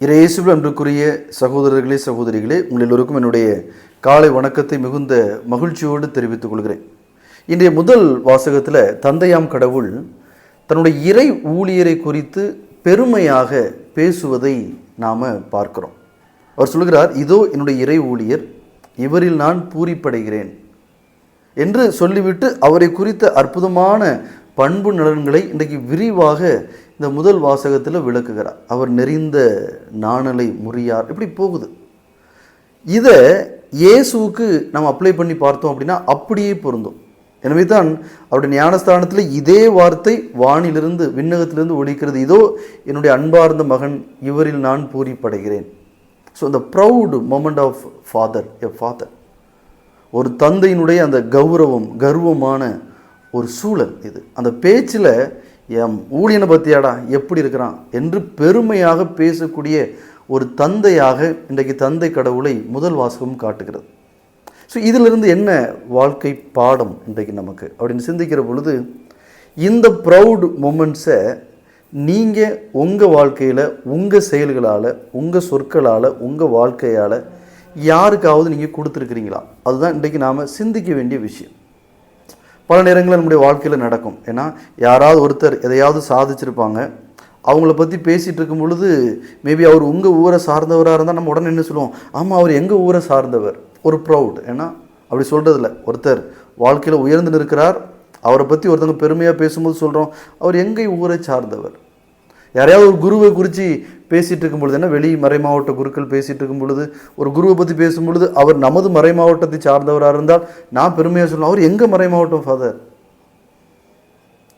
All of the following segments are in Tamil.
இறையேசுவில் அன்றுக்குரிய சகோதரர்களே சகோதரிகளே உங்கள் எல்லோருக்கும் என்னுடைய காலை வணக்கத்தை மிகுந்த மகிழ்ச்சியோடு தெரிவித்துக் கொள்கிறேன். இன்றைய முதல் வாசகத்தில் தந்தையாம் கடவுள் தன்னுடைய இறை ஊழியரை குறித்து பெருமையாக பேசுவதை நாம் பார்க்கிறோம். அவர் சொல்கிறார் இதோ என்னுடைய இறை ஊழியர் இவரில் நான் பூரிப்படைகிறேன் என்று சொல்லிவிட்டு அவரை குறித்த அற்புதமான பண்பு நலன்களை இன்றைக்கு விரிவாக இந்த முதல் வாசகத்தில் விளக்குகிறார். அவர் நெறிந்த நாணலை முறியார். இப்படி போகுது. இதை இயேசுவுக்கு நம்ம அப்ளை பண்ணி பார்த்தோம் அப்படின்னா அப்படியே பொருந்தும். எனவே தான் அவருடைய ஞானஸ்தானத்தில் இதே வார்த்தை வானிலிருந்து விண்ணகத்திலிருந்து ஒழிக்கிறது இதோ என்னுடைய அன்பார்ந்த மகன் இவரில் நான் பூரிப்படைகிறேன். ஸோ இந்த proud moment of father a father ஒரு தந்தையினுடைய அந்த கௌரவம் கர்வமான ஒரு சூழல் இது. அந்த பேச்சில் என் ஊழியனை பற்றியாடா எப்படி இருக்கிறான்? என்று பெருமையாக பேசக்கூடிய ஒரு தந்தையாக இன்றைக்கு தந்தை கடவுளை முதல் வாசகம் காட்டுகிறது. ஸோ இதிலிருந்து என்ன வாழ்க்கை பாடம் இன்றைக்கு நமக்கு? அப்படின்னு சிந்திக்கிற பொழுது இந்த ப்ரௌட் மூமெண்ட்ஸை நீங்கள் உங்கள் வாழ்க்கையில் உங்கள் செயல்களால் உங்கள் சொற்களால் உங்கள் வாழ்க்கையால் யாருக்காவது நீங்கள் கொடுத்துருக்குறீங்களா? அதுதான் இன்றைக்கு நாம் சிந்திக்க வேண்டிய விஷயம். பல நேரங்களில் நம்முடைய வாழ்க்கையில் நடக்கும். ஏன்னா யாராவது ஒருத்தர் எதையாவது சாதிச்சிருப்பாங்க. அவங்கள பற்றி பேசிகிட்டு இருக்கும் பொழுது மேபி அவர் உங்கள் ஊரை சார்ந்தவராக இருந்தால் நம்ம உடனே என்ன சொல்லுவோம்? ஆமாம் அவர் எங்கள் ஊரை சார்ந்தவர். ஒரு ப்ரௌட் ஏன்னா அப்படி சொல்கிறதில்ல ஒருத்தர் வாழ்க்கையில் உயர்ந்து நிற்கிறார். அவரை பற்றி ஒருத்தவங்க பெருமையாக பேசும்போது சொல்கிறோம் அவர் எங்கள் ஊரை சார்ந்தவர்? யாரையாவது ஒரு குருவை குறித்து பேசிகிட்டு இருக்கும் பொழுது என்ன வெளி மறை மாவட்ட குருக்கள் பேசிகிட்டு இருக்கும் பொழுது ஒரு குருவை பற்றி பேசும் பொழுது அவர் நமது மறை மாவட்டத்தை சார்ந்தவராக இருந்தால் நான் பெருமையாக சொல்லுவேன் அவர் எங்கள் மறை மாவட்டம் ஃபாதர்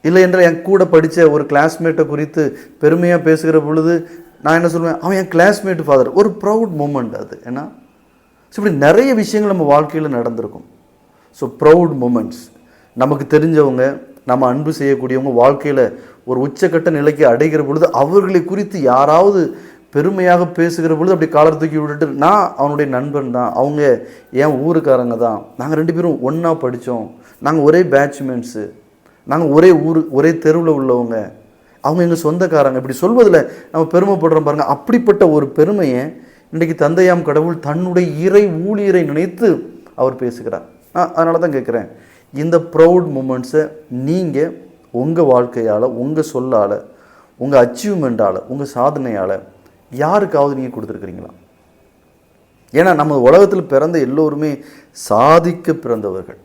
இல்லை என்றால் என் கூட படித்த ஒரு கிளாஸ்மேட்டை குறித்து பெருமையாக பேசுகிற பொழுது நான் என்ன சொல்லுவேன் அவன் என் கிளாஸ்மேட் ஃபாதர் ஒரு ப்ரௌட் மூமெண்ட் அது. ஏன்னா ஸோ இப்படி நிறைய விஷயங்கள் நம்ம வாழ்க்கையில் நடந்திருக்கும். ஸோ ப்ரௌட் மூமெண்ட்ஸ் நமக்கு தெரிஞ்சவங்க நம்ம அன்பு செய்யக்கூடியவங்க வாழ்க்கையில் ஒரு உச்சக்கட்ட நிலைக்கு அடைகிற பொழுது அவர்களை குறித்து யாராவது பெருமையாக பேசுகிற பொழுது அப்படி காலர் தூக்கி விட்டுட்டு நான் அவனுடைய நண்பன் தான் அவங்க என் ஊருக்காரங்க தான். நாங்கள் ரெண்டு பேரும் ஒன்றா படித்தோம் நாங்கள் ஒரே பேட்ச்மேன்ஸு நாங்கள் ஒரே ஊர் ஒரே தெருவில் உள்ளவங்க. அவங்க எங்கள் சொந்தக்காரங்க. இப்படி சொல்வதில் நம்ம பெருமைப்படுறோம் பாருங்கள் அப்படிப்பட்ட ஒரு பெருமையை இன்றைக்கு தந்தையாம் கடவுள் தன்னுடைய இறை ஊழியரை நினைத்து அவர் பேசுகிறார். நான் அதனால தான் கேட்குறேன். இந்த ப்ரௌட் மூமெண்ட்ஸை நீங்கள் உங்கள் வாழ்க்கையால் உங்கள் சொல்லால் உங்கள் அச்சீவ்மெண்ட்டால் உங்கள் சாதனையால் யாருக்காவது நீங்கள் கொடுத்துருக்குறீங்களா? ஏன்னா நம்ம உலகத்தில் பிறந்த எல்லோருமே சாதிக்க பிறந்தவர்கள்.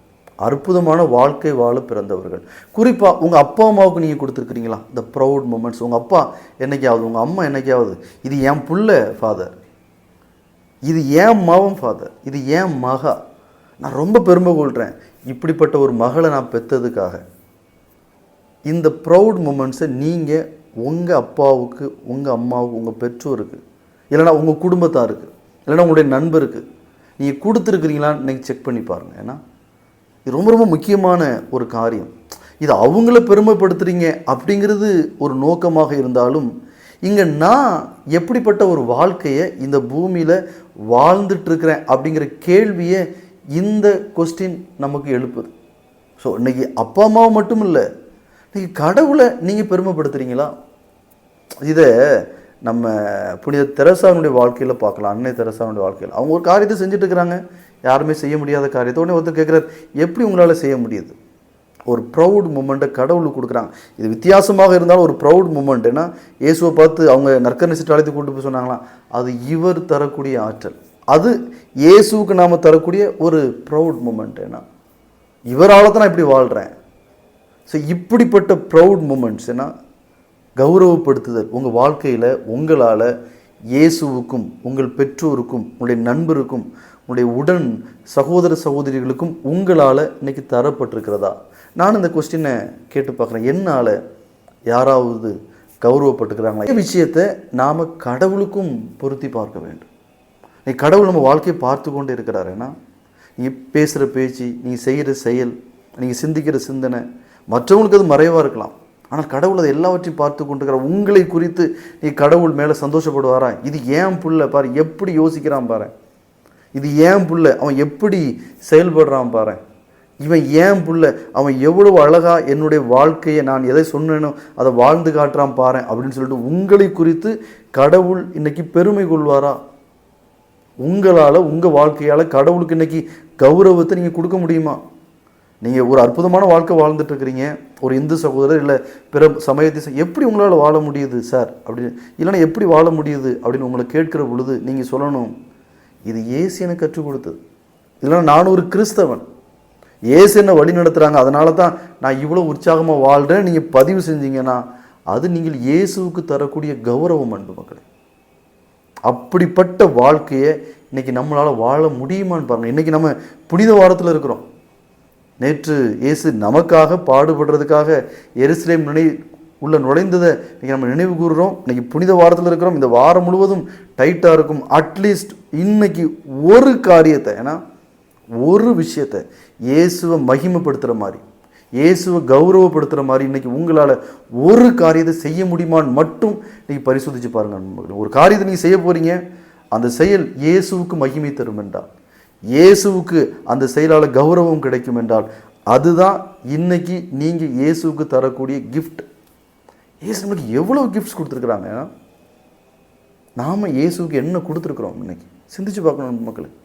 அற்புதமான வாழ்க்கை வாழ பிறந்தவர்கள். குறிப்பாக உங்கள் அப்பா அம்மாவுக்கு நீங்கள் கொடுத்துருக்குறீங்களா? இந்த ப்ரௌட் மூமெண்ட்ஸ் உங்கள் அப்பா என்னைக்காவது உங்கள் அம்மா என்னைக்காவது இது என் புள்ள ஃபாதர் இது ஏன் மகன் ஃபாதர் இது ஏன் மகா. நான் ரொம்ப பெருமை கொள்கிறேன் இப்படிப்பட்ட ஒரு மகளை நான் பெற்றதுக்காக இந்த ப்ரௌட் மூமெண்ட்ஸை நீங்கள் உங்கள் அப்பாவுக்கு உங்கள் அம்மாவுக்கு உங்கள் பெற்றோருக்கு இல்லைனா உங்கள் குடும்பத்தாருக்கு இல்லைனா உங்களுடைய நண்பருக்கு நீங்கள் கொடுத்துருக்குறீங்களான்னு இன்றைக்கி செக் பண்ணி பாருங்கள் ஏன்னா இது ரொம்ப ரொம்ப முக்கியமான ஒரு காரியம். இது அவங்கள பெருமைப்படுத்துகிறீங்க அப்படிங்கிறது ஒரு நோக்கமாக இருந்தாலும் இங்கே நான் எப்படிப்பட்ட ஒரு வாழ்க்கையை இந்த பூமியில் வாழ்ந்துட்டுருக்கிறேன் அப்படிங்கிற கேள்வியை இந்த கொஸ்டின் நமக்கு எழுப்புது. ஸோ இன்றைக்கி அப்பா அம்மாவை மட்டும் இல்லை இன்றைக்கி கடவுளை நீங்கள் பெருமைப்படுத்துகிறீங்களா இதை நம்ம புனித தெரசாவினுடைய வாழ்க்கையில் பார்க்கலாம் அன்னை தெரசாவுடைய வாழ்க்கையில். அவங்க ஒரு காரியத்தை செஞ்சுட்டு இருக்கிறாங்க. யாருமே செய்ய முடியாத காரியத்தை உடனே ஒருத்தர் கேட்குறாரு எப்படி உங்களால் செய்ய முடியுது? ஒரு ப்ரௌட் மூமெண்ட்டை கடவுளுக்கு கொடுக்குறாங்க. இது வித்தியாசமாக இருந்தாலும் ஒரு ப்ரௌட் மூமெண்ட் ஏன்னா இயேசுவை பார்த்து அவங்க நற்கரணை சிற்றாலயத்தை அழைத்து கூட்டு போய் சொன்னாங்களாம். அது இவர் தரக்கூடிய ஆற்றல். அது இயேசுவுக்கு நாம் தரக்கூடிய ஒரு ப்ரௌட் மூமெண்ட் ஏன்னா இவரால் தான் நான் இப்படி வாழ்கிறேன் ஸோ இப்படிப்பட்ட ப்ரௌட் மூமெண்ட்ஸ் ஏன்னா கௌரவப்படுத்துதல் உங்கள் வாழ்க்கையில் உங்களால் இயேசுவுக்கும் உங்கள் பெற்றோருக்கும் உங்களுடைய நண்பருக்கும் உங்களுடைய உடன் சகோதர சகோதரிகளுக்கும் உங்களால் இன்னைக்கு தரப்பட்டிருக்கிறதா? நான் இந்த கொஸ்டினை கேட்டு பார்க்குறேன். என்னால் யாராவது கௌரவப்பட்டுக்கிறாங்களா? இந்த விஷயத்தை நாம் கடவுளுக்கும் பொருத்தி பார்க்க வேண்டும். நீ கடவுள் நம்ம வாழ்க்கையை பார்த்து கொண்டு இருக்கிறார். ஏன்னா நீ பேசுகிற பேச்சு நீ செய்கிற செயல் நீங்கள் சிந்திக்கிற சிந்தனை மற்றவங்களுக்கு அது மறைவாக இருக்கலாம். ஆனால் கடவுள் அதை எல்லாவற்றையும் பார்த்து கொண்டிருக்கிற உங்களை குறித்து நீ கடவுள் மேலே சந்தோஷப்படுவாரா? இது ஏன் புள்ள? பாரு எப்படி யோசிக்கிறான் பாரு. இது ஏன் புள்ள? அவன் எப்படி செயல்படுறான் பாரு. இவன் ஏன் புள்ள? அவன் எவ்வளவு அழகாக என்னுடைய வாழ்க்கையை நான் எதை சொன்னேனோ அதை வாழ்ந்து காட்டுறான் பாரு அப்படின்னு சொல்லிட்டு உங்களை குறித்து கடவுள் இன்னைக்கு பெருமை கொள்வாரா? உங்களால் உங்கள் வாழ்க்கையால் கடவுளுக்கு இன்னைக்கு கௌரவத்தை நீங்கள் கொடுக்க முடியுமா? நீங்கள் ஒரு அற்புதமான வாழ்க்கை வாழ்ந்துட்டுருக்கிறீங்க. ஒரு இந்து சகோதரர் இல்லை பிற சமயத்தை எப்படி உங்களால் வாழ முடியுது சார்? அப்படின்னு இல்லைன்னா எப்படி வாழ முடியுது அப்படின்னு உங்களை கேட்கிற பொழுது நீங்கள் சொல்லணும். இது ஏசு எனக்கு கற்றுக் கொடுத்தது. இல்லைன்னா நான் ஒரு கிறிஸ்தவன். ஏசு என்ன வழி நடத்துகிறாங்க அதனால தான் நான் இவ்வளோ உற்சாகமாக வாழ்கிறேன் நீங்கள் பதிவு செஞ்சீங்கன்னா அது நீங்கள் இயேசுவுக்கு தரக்கூடிய கௌரவம் அன்பு மக்களே. அப்படிப்பட்ட வாழ்க்கையை இன்னைக்கு நம்மளால் வாழ முடியுமான்னு பாருங்க. இன்னைக்கு நம்ம புனித வாரத்தில் இருக்கிறோம். நேற்று இயேசு நமக்காக பாடுபடுறதுக்காக எருசலேம் நினை உள்ள நுழைந்ததை இன்னைக்கு நம்ம நினைவு கூறுறோம். இன்னைக்கு புனித வாரத்தில் இருக்கிறோம். இந்த வாரம் முழுவதும் டைட்டாக இருக்கும். அட்லீஸ்ட் இன்னைக்கு ஒரு காரியத்தை ஏன்னா ஒரு விஷயத்தை இயேசுவை மகிமைப்படுத்துகிற மாதிரி. இயேசுவை கௌரவப்படுத்துகிற மாதிரி இன்றைக்கி உங்களால் ஒரு காரியத்தை செய்ய முடியுமான்னு மட்டும் நீங்கள் பரிசோதிச்சு பாருங்கள் ஒரு காரியத்தை நீங்கள் செய்ய போகிறீங்க அந்த செயல் இயேசுவுக்கு மகிமை தரும் என்றால் இயேசுவுக்கு அந்த செயலால் கௌரவம் கிடைக்கும் என்றால் அதுதான் இன்னைக்கு நீங்கள் இயேசுவுக்கு தரக்கூடிய கிஃப்ட் இயேசு நமக்கு எவ்வளோ கிஃப்ட்ஸ் கொடுத்துருக்குறாங்க? நாம் இயேசுவுக்கு என்ன கொடுத்துருக்குறோம் இன்றைக்கி சிந்திச்சு பார்க்கணும் மக்களுக்கு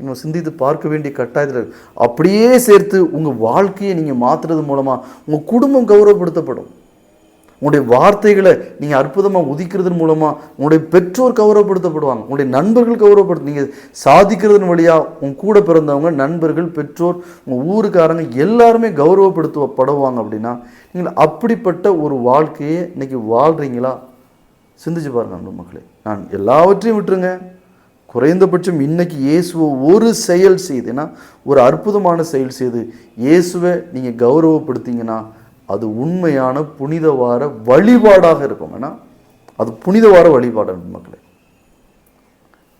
இன்னும் சிந்தித்து பார்க்க வேண்டிய கட்டாயத்தில் அப்படியே சேர்த்து உங்கள் வாழ்க்கையை நீங்கள் மாற்றுறது மூலமாக உங்கள் குடும்பம் கௌரவப்படுத்தப்படும். உங்களுடைய வார்த்தைகளை நீங்கள் அற்புதமாக உதிக்கிறதன் மூலமாக உங்களுடைய பெற்றோர் கௌரவப்படுத்தப்படுவாங்க. உங்களுடைய நண்பர்கள் கௌரவப்படுத்த நீங்கள் சாதிக்கிறதன் வழியாக உங்க கூட பிறந்தவங்க நண்பர்கள் பெற்றோர் உங்கள் ஊருக்காரங்க எல்லாருமே கௌரவப்படுத்தப்படுவாங்க அப்படின்னா நீங்கள் அப்படிப்பட்ட ஒரு வாழ்க்கையை இன்னைக்கு வாழ்கிறீங்களா சிந்திச்சு பாருங்கள் அன்பு மக்களே. நான் எல்லாவற்றையும் விட்டுருங்க. குறைந்தபட்சம் இன்னைக்கு இயேசுவை ஒரு செயல் செய்து ஏன்னா ஒரு அற்புதமான செயல் செய்து இயேசுவை நீங்கள் கௌரவப்படுத்தீங்கன்னா அது உண்மையான புனிதவார வழிபாடாக இருக்கும். ஏன்னா அது புனிதவார வழிபாடு அன்பு மக்களே.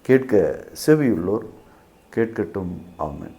கேட்க செவியுள்ளோர் கேட்கட்டும். ஆமென்.